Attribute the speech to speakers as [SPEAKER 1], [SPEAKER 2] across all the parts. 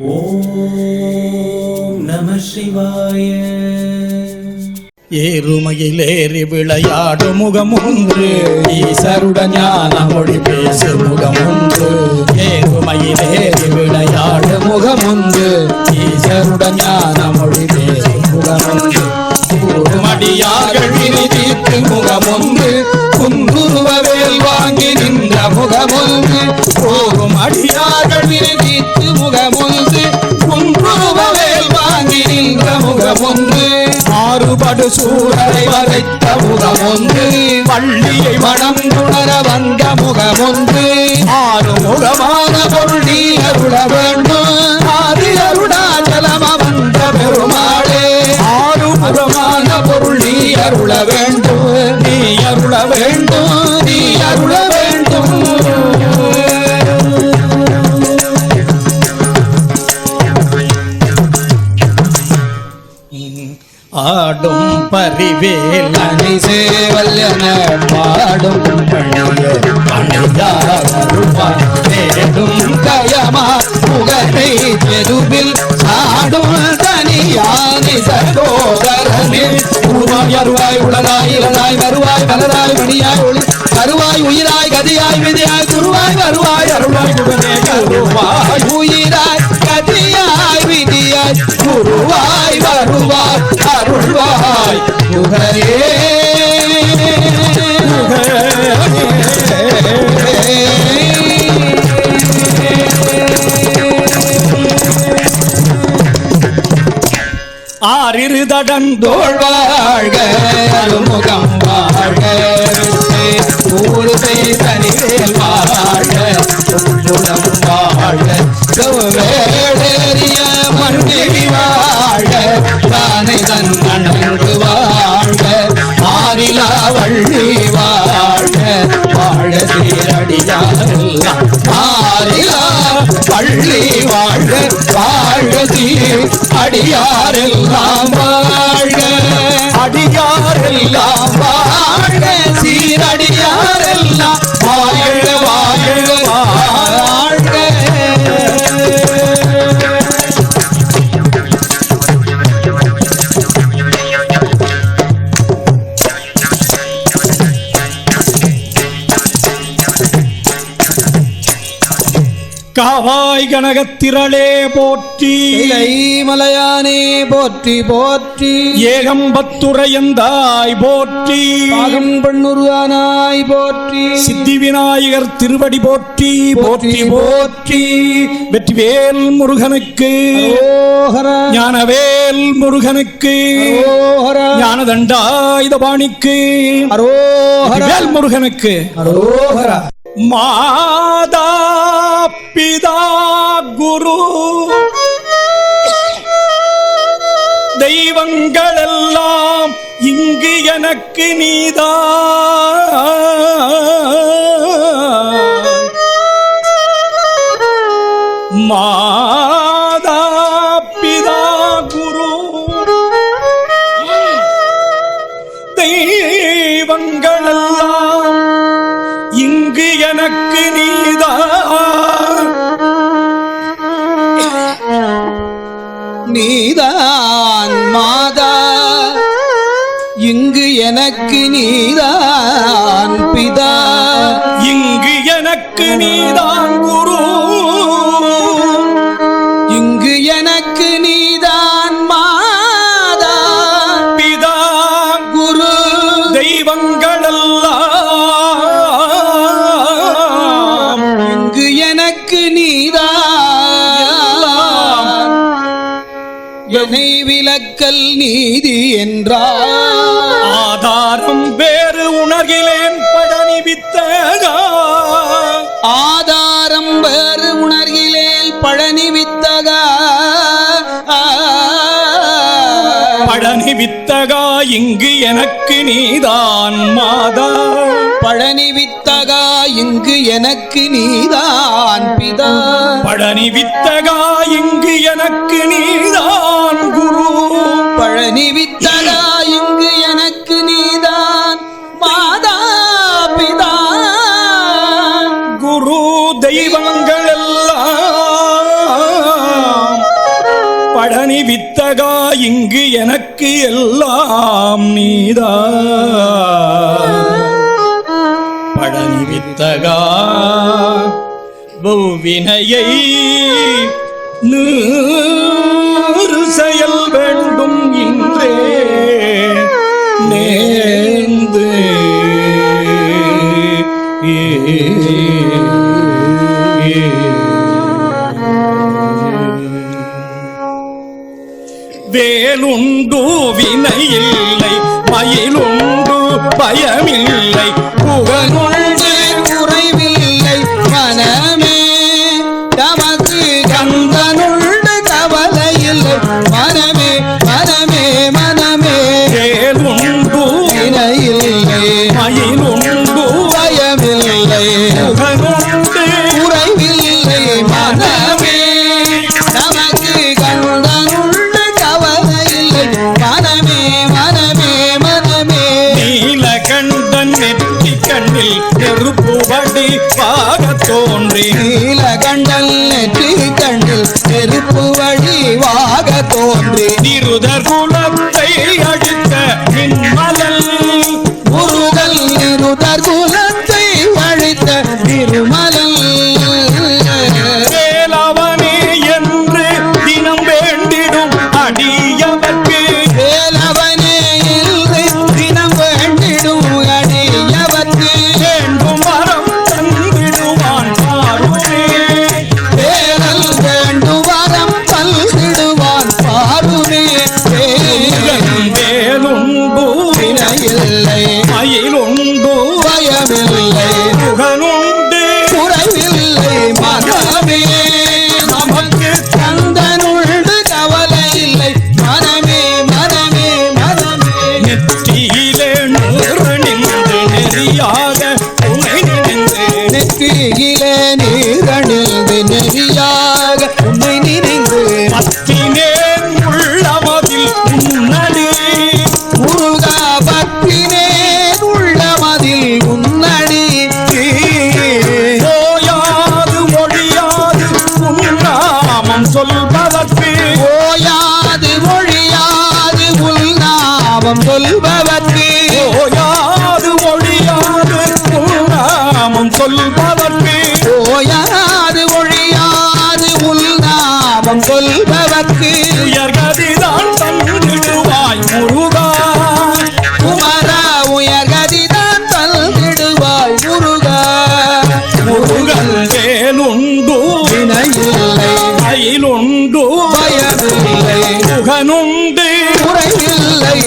[SPEAKER 1] ஓம் நம சிவாய.
[SPEAKER 2] ஏறுமையிலேறி விளையாடும் முகம் ஒன்று ஈசருடன் ஞான மொழி பேசும் முகம் ஒன்று ஏறுமையிலேறி விளையாடும் முகம் ஒன்று ஈசருடன் ஞானம் மாறுபடு சூழலை வதைத்த முகம் ஒன்று வள்ளியை மனம் துணர வந்த முகம் ஒன்று ஆறு முகமான பொருள் நீ அருள வேண்டும். ஆதி அருணாச்சலம் வந்த பெருமாளே. ஆறு முகமான பொருள் நீ அருள வேண்டும். ஆடும் அணி சேவல்யன பாடும் பணிய தேடும் கயமா புகழை தெருவில் சாடும் தனியானி சகோதரனில் உருவாய் அருவாய் உடலாய் இளனாய் வருவாய் மலராய் மணியாய் ஒளி வருவாய் உயிராய் கதியாய் விதியாய் குருவாய் வருவாய் அருள்வாய் குகனே கருவாய் உயிராய் குருவாய் வருவாய் அருள்வாய். குகரே. ஆறிரு தடந்தோள் வாழ்க அருமுகம் வாழ்க. ஊரு தனிவேல் வாழ்க வாழ்க. பள்ளி வாழ்க வாழ்க சீர் அடியாரெல்லாம் வாழ்க அடியாரெல்லாம் வாழ்க சீரடியாரெல்லாம் காவாய் கனகத்திரளே போற்றி.
[SPEAKER 3] மலையானே போற்றி போற்றி.
[SPEAKER 2] ஏகம்பத்துரையந்தாய் போற்றி.
[SPEAKER 3] பெண்ணுருவானாய் போற்றி.
[SPEAKER 2] சித்தி விநாயகர் திருவடி போற்றி போற்றி
[SPEAKER 3] போற்றி
[SPEAKER 2] வெற்றிவேல் முருகனுக்கு
[SPEAKER 3] ஓஹர
[SPEAKER 2] ஞானவேல் முருகனுக்கு ஞானதண்டாயுதபாணிக்கு
[SPEAKER 3] அரோஹர
[SPEAKER 2] வேல் முருகனுக்கு.
[SPEAKER 3] அரோஹர
[SPEAKER 2] மாதா பிதா குரு. தெய்வங்களெல்லாம் இங்கு எனக்கு நீதா.
[SPEAKER 3] விலக்கல் நீதி என்றார்.
[SPEAKER 2] ஆதாரம் வேறு உணர்கிலேன் படனி வித்தகா
[SPEAKER 3] ஆதாரம் வேறு உணர்கிலேல் பழனி வித்தகா
[SPEAKER 2] பழனி வித்தகா இங்கு எனக்கு நீதான் மாதா.
[SPEAKER 3] பழனி வித்தகா இங்கு எனக்கு நீதான் பிதா.
[SPEAKER 2] பழனி வித்தகா இங்கு எனக்கு நீதான்
[SPEAKER 3] எனக்கு
[SPEAKER 2] எல்லாம் நீதான் பழனி வித்தகா பௌவினையை நூ உன்
[SPEAKER 3] பாகத் தோன்றி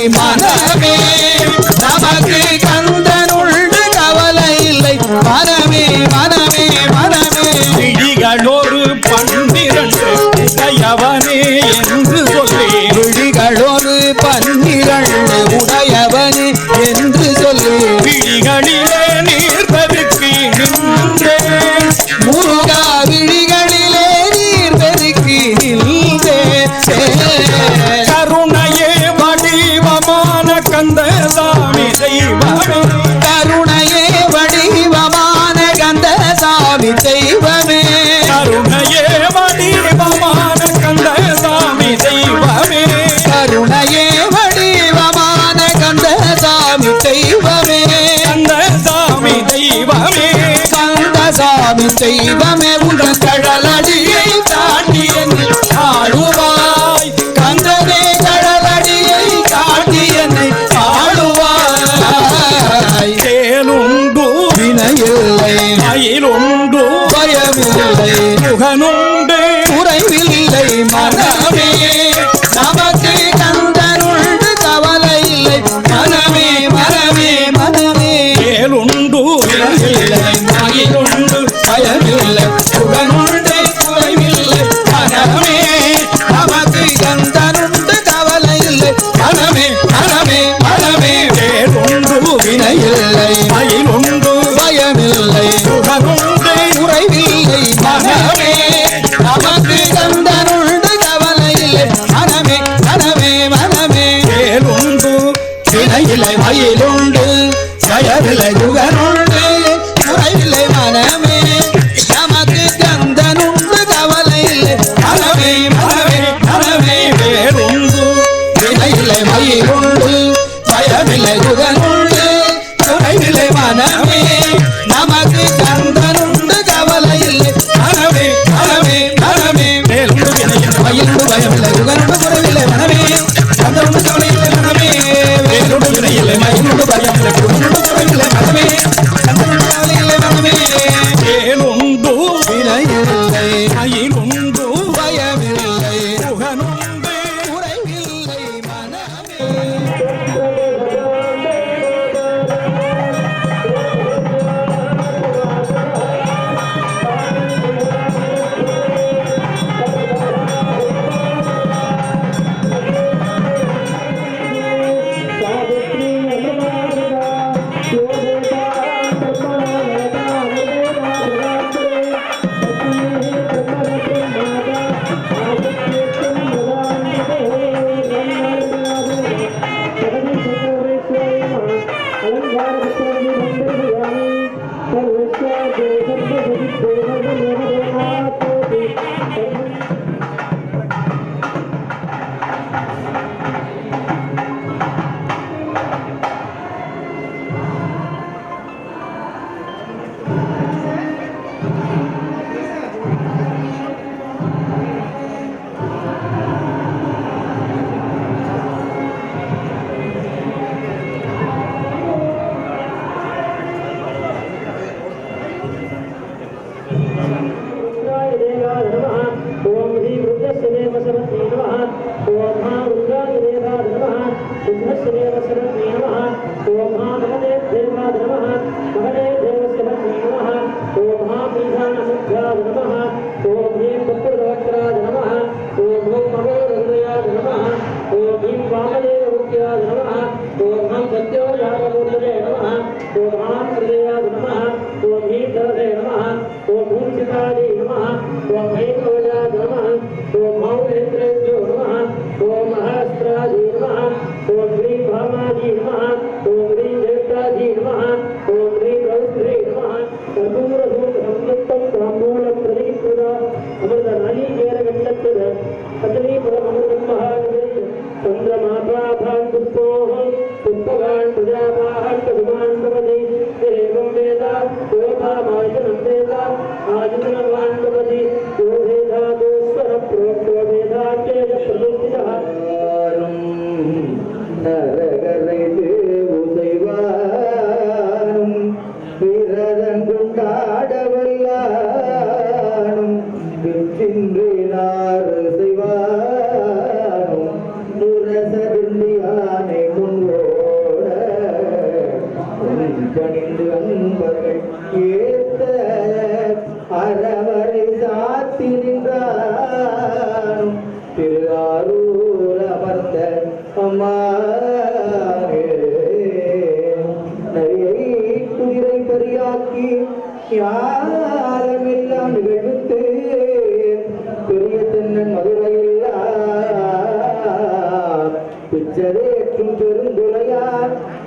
[SPEAKER 2] man. தெய்வமே. கந்தசாமி தெய்வமே. கந்தசாமி
[SPEAKER 4] தெய்வமே உங்கள் கடல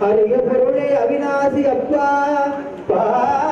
[SPEAKER 4] हरि पुरुणे अविनाशी अप्पा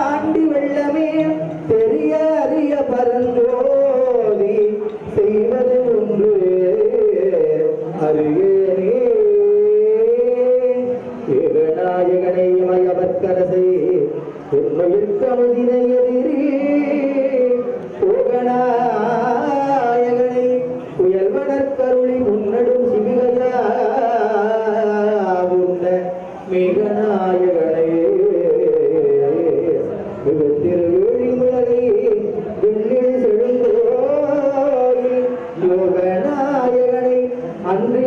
[SPEAKER 4] அன்றி